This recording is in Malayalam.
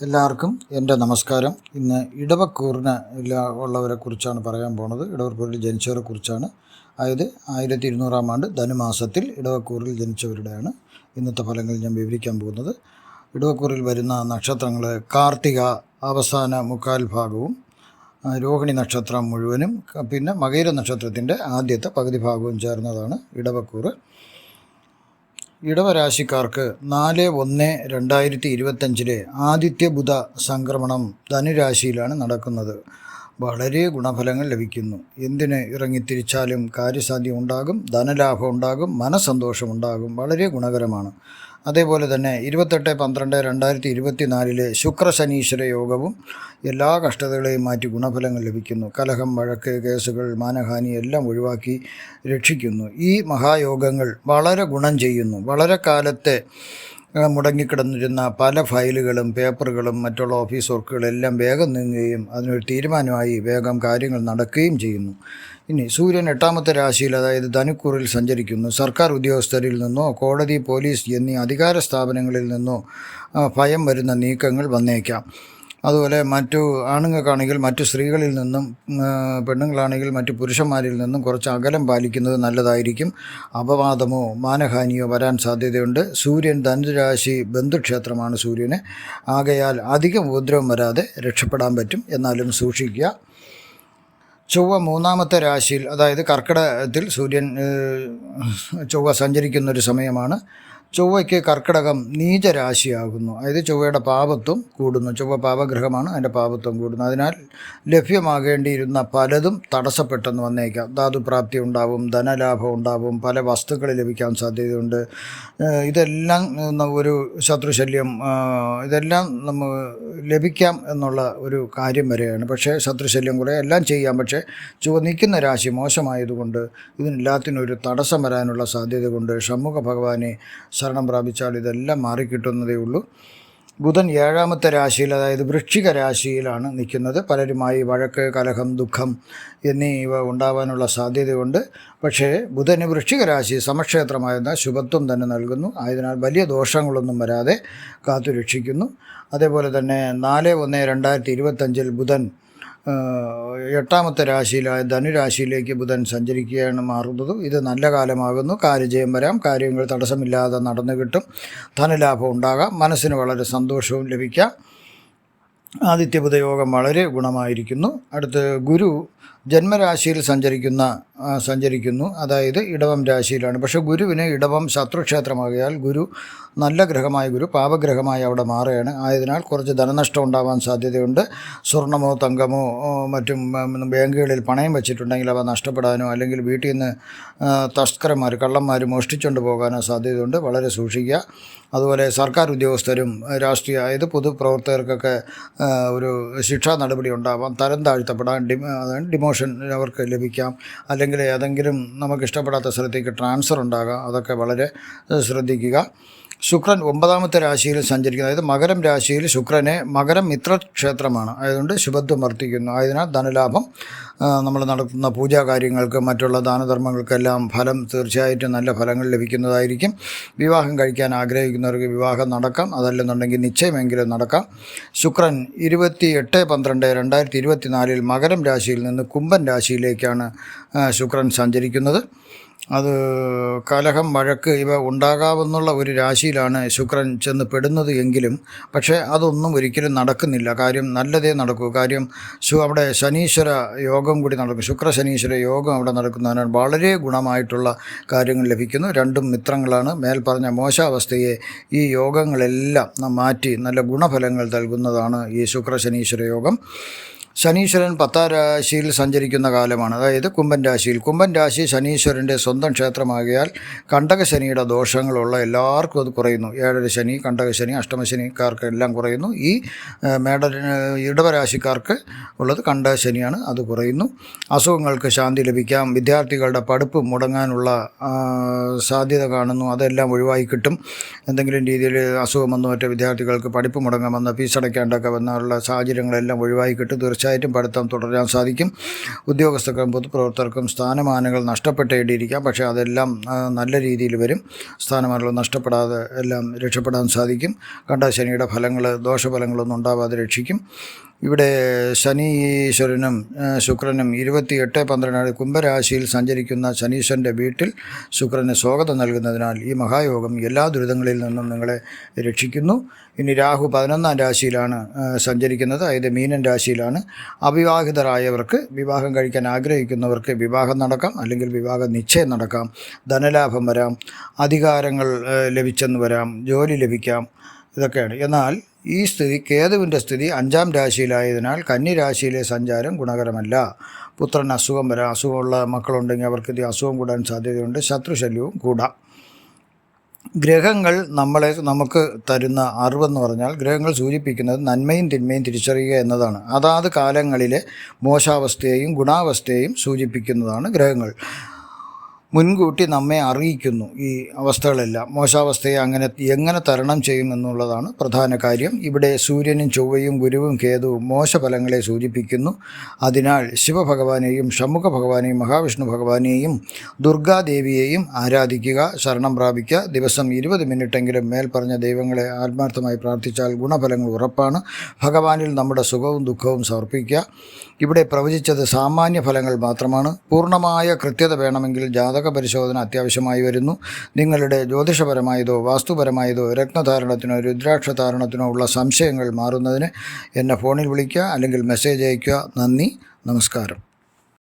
എല്ലാവർക്കും എന്റെ നമസ്കാരം. ഇന്ന് ഇടവക്കൂറിന് ഉള്ളവരെ കുറിച്ചാണ് പറയാൻ പോണത്. ഇടവക്കൂറിൽ ജനിച്ചവരെ കുറിച്ചാണ്. അതായത് ആയിരത്തി ഇരുന്നൂറാം ആണ്ട് ധനുമാസത്തിൽ ഇടവക്കൂറിൽ ജനിച്ചവരുടെയാണ് ഇന്നത്തെ ഫലങ്ങൾ ഞാൻ വിവരിക്കാൻ പോകുന്നത്. ഇടവക്കൂറിൽ വരുന്ന നക്ഷത്രങ്ങൾ കാർത്തിക അവസാന മുക്കാൽ ഭാഗവും രോഹിണി നക്ഷത്രം മുഴുവനും പിന്നെ മകൈര നക്ഷത്രത്തിന്റെ ആദ്യത്തെ പകുതി ഭാഗവും ചേർന്നതാണ് ഇടവക്കൂറ്. ഇടവരാശിക്കാർക്ക് നാല് ഒന്ന് രണ്ടായിരത്തി ഇരുപത്തഞ്ചിലെ ആദിത്യ ബുധ സംക്രമണം ധനുരാശിയിലാണ് നടക്കുന്നത്. വളരെ ഗുണഫലങ്ങൾ ലഭിക്കുന്നു. എന്തിന് ഇറങ്ങിത്തിരിച്ചാലും കാര്യസാധ്യം ഉണ്ടാകും ധനലാഭം ഉണ്ടാകും മനസ്സന്തോഷം ഉണ്ടാകും വളരെ ഗുണകരമാണ്. അതേപോലെ തന്നെ ഇരുപത്തെട്ട് പന്ത്രണ്ട് രണ്ടായിരത്തി ഇരുപത്തി നാലിലെ ശുക്രശനീശ്വര യോഗവും എല്ലാ കഷ്ടതകളെയും മാറ്റി ഗുണഫലങ്ങൾ ലഭിക്കുന്നു. കലഹം വഴക്ക് കേസുകൾ മാനഹാനി എല്ലാം ഒഴിവാക്കി രക്ഷിക്കുന്നു. ഈ മഹായോഗങ്ങൾ വളരെ ഗുണം ചെയ്യുന്നു. വളരെ കാലത്തെ മുടങ്ങിക്കിടന്നിരുന്ന പല ഫയലുകളും പേപ്പറുകളും മറ്റുള്ള ഓഫീസ് വർക്കുകളെല്ലാം വേഗം നീങ്ങുകയും അതിനൊരു തീരുമാനമായി വേഗം കാര്യങ്ങൾ നടക്കുകയും ചെയ്യുന്നു. ഇനി സൂര്യൻ എട്ടാമത്തെ രാശിയിൽ അതായത് ധനുക്കൂറിൽ സഞ്ചരിക്കുന്നു. സർക്കാർ ഉദ്യോഗസ്ഥരിൽ നിന്നോ കോടതി പോലീസ് എന്നീ അധികാര സ്ഥാപനങ്ങളിൽ നിന്നോ ഭയം വരുന്ന നീക്കങ്ങൾ വന്നേക്കാം. അതുപോലെ മറ്റു ആണുങ്ങൾക്കാണെങ്കിൽ മറ്റു സ്ത്രീകളിൽ നിന്നും പെണ്ണുങ്ങളാണെങ്കിൽ മറ്റു പുരുഷന്മാരിൽ നിന്നും കുറച്ച് അകലം പാലിക്കുന്നത് നല്ലതായിരിക്കും. അപവാദമോ മാനഹാനിയോ വരാൻ സാധ്യതയുണ്ട്. സൂര്യൻ ധനുരാശി ബന്ധുക്ഷേത്രമാണ് സൂര്യന്. ആകയാൽ അധികം ഉപദ്രവം വരാതെ രക്ഷപ്പെടാൻ പറ്റും. എന്നാലും സൂക്ഷിക്കുക. ചൊവ്വ മൂന്നാമത്തെ രാശിയിൽ അതായത് കർക്കിടകത്തിൽ സൂര്യൻ ചൊവ്വ സഞ്ചരിക്കുന്നൊരു സമയമാണ്. ചൊവ്വയ്ക്ക് കർക്കിടകം നീചരാശിയാകുന്നു. അതായത് ചൊവ്വയുടെ പാപത്വം കൂടുന്നു. ചൊവ്വ പാപഗ്രഹമാണ് അതിന്റെ പാപത്വം കൂടുന്നു. അതിനാൽ ലഭ്യമാകേണ്ടിയിരുന്ന പലതും തടസ്സപ്പെട്ടെന്ന് വന്നേക്കാം. ധാതുപ്രാപ്തി ഉണ്ടാവും ധനലാഭം ഉണ്ടാവും പല വസ്തുക്കൾ ലഭിക്കാൻ സാധ്യതയുണ്ട്. ഇതെല്ലാം ഒരു ശത്രുശല്യം ഇതെല്ലാം നമ്മൾ ലഭിക്കാം എന്നുള്ള ഒരു കാര്യം വരെയാണ്. പക്ഷേ ശത്രുശല്യം കുറേ എല്ലാം ചെയ്യാം. പക്ഷേ ചുവ നിൽക്കുന്ന രാശി മോശമായതുകൊണ്ട് ഇതിനെല്ലാത്തിനും ഒരു തടസ്സം വരാനുള്ള സാധ്യത കൊണ്ട് ഷമ്മുഖ ഭഗവാനെ ശരണം പ്രാപിച്ചാൽ ഇതെല്ലാം മാറിക്കിട്ടുന്നതേ ഉള്ളൂ. ബുധൻ ഏഴാമത്തെ രാശിയിൽ അതായത് വൃശ്ചിക രാശിയിലാണ് നിൽക്കുന്നത്. പലരുമായി വഴക്ക് കലഹം ദുഃഖം എന്നിവ ഉണ്ടാവാനുള്ള സാധ്യതയുണ്ട്. പക്ഷേ ബുധന് വൃശ്ചിക രാശി സമക്ഷേത്രമായിരുന്ന ശുഭത്വം തന്നെ നൽകുന്നു. ആയതിനാൽ വലിയ ദോഷങ്ങളൊന്നും വരാതെ കാത്തുരക്ഷിക്കുന്നു. അതേപോലെ തന്നെ നാല് ഒന്ന് രണ്ടായിരത്തി ഇരുപത്തഞ്ചിൽ ബുധൻ എട്ടാമത്തെ രാശിയിലായ ധനുരാശിയിലേക്ക് ബുധൻ സഞ്ചരിക്കുകയാണ് മാറുന്നത് ഇത് നല്ല കാലമാകുന്നു. കാര്യജയം വരാം. കാര്യങ്ങൾ തടസ്സമില്ലാതെ നടന്നു കിട്ടും. ധനലാഭം ഉണ്ടാകാം. മനസ്സിന് വളരെ സന്തോഷവും ലഭിക്കാം. ആദിത്യബുധയോഗം വളരെ ഗുണമായിരിക്കുന്നു. അടുത്ത് ഗുരു ജന്മരാശിയിൽ സഞ്ചരിക്കുന്ന സഞ്ചരിക്കുന്നു. അതായത് ഇടവം രാശിയിലാണ്. പക്ഷേ ഗുരുവിന് ഇടവം ശത്രുക്ഷേത്രമാകിയാൽ ഗുരു നല്ല ഗ്രഹമായ ഗുരു പാപഗ്രഹമായി അവിടെ മാറുകയാണ്. ആയതിനാൽ കുറച്ച് ധനനഷ്ടം ഉണ്ടാവാൻ സാധ്യതയുണ്ട്. സ്വർണമോ തങ്കമോ മറ്റും ബാങ്കുകളിൽ പണയം വെച്ചിട്ടുണ്ടെങ്കിൽ അവ നഷ്ടപ്പെടാനോ അല്ലെങ്കിൽ വീട്ടിൽ നിന്ന് തസ്കരന്മാർ കള്ളന്മാർ മോഷ്ടിച്ചുകൊണ്ട് പോകാനോ സാധ്യതയുണ്ട്. വളരെ സൂക്ഷിക്കുക. അതുപോലെ സർക്കാർ ഉദ്യോഗസ്ഥരും രാഷ്ട്രീയ അതായത് പൊതുപ്രവർത്തകർക്കൊക്കെ ഒരു ശിക്ഷാ നടപടി ഉണ്ടാവാം. തരം താഴ്ത്തപ്പെടാൻ ഡി ഡിമോഷൻ അവർക്ക് ലഭിക്കാം. അല്ലെങ്കിൽ ഏതെങ്കിലും നമുക്ക് ഇഷ്ടപ്പെടാത്ത സ്ഥലത്തേക്ക് ട്രാൻസ്ഫർ ഉണ്ടാകാം. അതൊക്കെ വളരെ ശ്രദ്ധിക്കുക. ശുക്രൻ ഒമ്പതാമത്തെ രാശിയിൽ സഞ്ചരിക്കുന്നു. അതായത് മകരം രാശിയിൽ ശുക്രനെ മകരം മിത്രക്ഷേത്രമാണ്. ആയതുകൊണ്ട് ശുഭത്വം വർദ്ധിക്കുന്നു ആയതിനാൽ ധനലാഭം നമ്മൾ നടത്തുന്ന പൂജാ കാര്യങ്ങൾക്ക് മറ്റുള്ള ദാനധർമ്മങ്ങൾക്കെല്ലാം ഫലം തീർച്ചയായിട്ടും നല്ല ഫലങ്ങൾ ലഭിക്കുന്നതായിരിക്കും. വിവാഹം കഴിക്കാൻ ആഗ്രഹിക്കുന്നവർക്ക് വിവാഹം നടക്കാം. അതല്ലെന്നുണ്ടെങ്കിൽ നിശ്ചയമെങ്കിലും നടക്കാം. ശുക്രൻ ഇരുപത്തി എട്ട് പന്ത്രണ്ട് രണ്ടായിരത്തി ഇരുപത്തി നാലിൽ മകരം രാശിയിൽ നിന്ന് കുംഭൻ രാശിയിലേക്കാണ് ശുക്രൻ സഞ്ചരിക്കുന്നത്. അത് കലഹം വഴക്ക് ഇവ ഉണ്ടാകാവുന്നുള്ള ഒരു രാശിയിലാണ് ശുക്രൻ ചെന്ന് പെടുന്നത് എങ്കിലും പക്ഷേ അതൊന്നും ഒരിക്കലും നടക്കുന്നില്ല. കാര്യം നല്ലതേ നടക്കൂ. കാര്യം ശു അവിടെ ശനീശ്വര യോഗം കൂടി നടക്കും. ശുക്ര ശനീശ്വര യോഗം അവിടെ നടക്കുന്നതിനാൽ വളരെ ഗുണമായിട്ടുള്ള കാര്യങ്ങൾ ലഭിക്കുന്നു. രണ്ടും മിത്രങ്ങളാണ്. മേൽപ്പറഞ്ഞ മോശാവസ്ഥയെ ഈ യോഗങ്ങളെല്ലാം മാറ്റി നല്ല ഗുണഫലങ്ങൾ നൽകുന്നതാണ് ഈ ശുക്ര ശനീശ്വര യോഗം. ശനീശ്വരൻ പത്താം രാശിയിൽ സഞ്ചരിക്കുന്ന കാലമാണ്. അതായത് കുംഭൻ രാശിയിൽ. കുംഭൻ രാശി ശനീശ്വരന്റെ സ്വന്തം ക്ഷേത്രമാകിയാൽ കണ്ടകശനിയുടെ ദോഷങ്ങളുള്ള എല്ലാവർക്കും അത് കുറയുന്നു. ഏഴര ശനി കണ്ടകശനി അഷ്ടമശനിക്കാർക്ക് എല്ലാം കുറയുന്നു. ഈ മേട ഇടവരാശിക്കാർക്ക് ഉള്ളത് കണ്ടകശനിയാണ് അത് കുറയുന്നു. അസുഖങ്ങൾക്ക് ശാന്തി ലഭിക്കാം. വിദ്യാർത്ഥികളുടെ പഠിപ്പ് മുടങ്ങാനുള്ള സാധ്യത കാണുന്നു. അതെല്ലാം ഒഴിവായി കിട്ടും. എന്തെങ്കിലും രീതിയിൽ അസുഖം വന്നു മറ്റേ വിദ്യാർത്ഥികൾക്ക് പഠിപ്പ് മുടങ്ങാൻ വന്ന ഫീസ് അടയ്ക്കാണ്ടൊക്കെ വന്നുള്ള സാഹചര്യങ്ങളെല്ലാം ഒഴിവായി കിട്ടും. തീർച്ചയായും തീർച്ചയായിട്ടും പഠിത്തം തുടരാൻ സാധിക്കും. ഉദ്യോഗസ്ഥർക്കും പൊതുപ്രവർത്തകർക്കും സ്ഥാനമാനങ്ങൾ നഷ്ടപ്പെട്ടേണ്ടിയിരിക്കാം. പക്ഷേ അതെല്ലാം നല്ല രീതിയിൽ വരും. സ്ഥാനമാനങ്ങൾ നഷ്ടപ്പെടാതെ എല്ലാം രക്ഷപ്പെടാൻ സാധിക്കും. കണ്ട ശനിയുടെ ഫലങ്ങൾ ദോഷഫലങ്ങളൊന്നും ഉണ്ടാവാതെ രക്ഷിക്കും. ഇവിടെ ശനീശ്വരനും ശുക്രനും ഇരുപത്തിയെട്ട് പന്ത്രണ്ട് കുംഭരാശിയിൽ സഞ്ചരിക്കുന്ന ശനീശ്വരന്റെ വീട്ടിൽ ശുക്രന് സ്വാഗതം നൽകുന്നതിനാൽ ഈ മഹായോഗം എല്ലാ ദുരിതങ്ങളിൽ നിന്നും നിങ്ങളെ രക്ഷിക്കുന്നു. ഇനി രാഹു പതിനൊന്നാം രാശിയിലാണ് സഞ്ചരിക്കുന്നത്. അതായത് മീനൻ രാശിയിലാണ്. അവിവാഹിതരായവർക്ക് വിവാഹം കഴിക്കാൻ ആഗ്രഹിക്കുന്നവർക്ക് വിവാഹം നടക്കാം അല്ലെങ്കിൽ വിവാഹ നിശ്ചയം നടക്കാം. ധനലാഭം വരാം അധികാരങ്ങൾ ലഭിച്ചെന്ന് വരാം ജോലി ലഭിക്കാം. ഇതൊക്കെയാണ്. എന്നാൽ ഈ സ്ഥിതി കേതുവിന്റെ സ്ഥിതി അഞ്ചാം രാശിയിലായതിനാൽ കന്നിരാശിയിലെ സഞ്ചാരം ഗുണകരമല്ല. പുത്രൻ അസുഖം വരാം. അസുഖമുള്ള മക്കളുണ്ടെങ്കിൽ അവർക്ക് ഇത് അസുഖം കൂടാൻ സാധ്യതയുണ്ട്. ശത്രുശല്യവും കൂടാം. ഗ്രഹങ്ങൾ നമ്മളെ നമുക്ക് തരുന്ന അറിവെന്ന് പറഞ്ഞാൽ ഗ്രഹങ്ങൾ സൂചിപ്പിക്കുന്നത് നന്മയും തിന്മയും തിരിച്ചറിയുക എന്നതാണ്. അതാത് കാലങ്ങളിലെ മോശാവസ്ഥയെയും ഗുണാവസ്ഥയെയും സൂചിപ്പിക്കുന്നതാണ് ഗ്രഹങ്ങൾ. മുൻകൂട്ടി നമ്മെ അറിയിക്കുന്നു ഈ അവസ്ഥകളെല്ലാം. മോശാവസ്ഥയെ അങ്ങനെ എങ്ങനെ തരണം ചെയ്യുമെന്നുള്ളതാണ് പ്രധാന കാര്യം. ഇവിടെ സൂര്യനും ചൊവ്വയും ഗുരുവും കേതുവും മോശഫലങ്ങളെ സൂചിപ്പിക്കുന്നു. അതിനാൽ ശിവഭഗവാനെയും ഷമുഖ ഭഗവാനെയും മഹാവിഷ്ണു ഭഗവാനെയും ദുർഗാദേവിയെയും ആരാധിക്കുക ശരണം പ്രാപിക്കുക. ദിവസം ഇരുപത് മിനിറ്റെങ്കിലും മേൽപ്പറഞ്ഞ ദൈവങ്ങളെ ആത്മാർത്ഥമായി പ്രാർത്ഥിച്ചാൽ ഗുണഫലങ്ങൾ ഉറപ്പാണ്. ഭഗവാനിൽ നമ്മുടെ സുഖവും ദുഃഖവും സമർപ്പിക്കുക. ഇവിടെ പ്രവചിച്ചത് സാമാന്യ ഫലങ്ങൾ മാത്രമാണ്. പൂർണമായ കൃത്യത വേണമെങ്കിൽ ജാതക പരിശോധന അത്യാവശ്യമായി വരുന്നു. നിങ്ങളുടെ ജ്യോതിഷപരമായതോ വാസ്തുപരമായതോ രത്നധാരണത്തിനോ രുദ്രാക്ഷധാരണത്തിനോ ഉള്ള സംശയങ്ങൾ മാറുന്നതിന് എന്നെ ഫോണിൽ വിളിക്കുക അല്ലെങ്കിൽ മെസ്സേജ് അയയ്ക്കുക നന്ദി. നമസ്കാരം.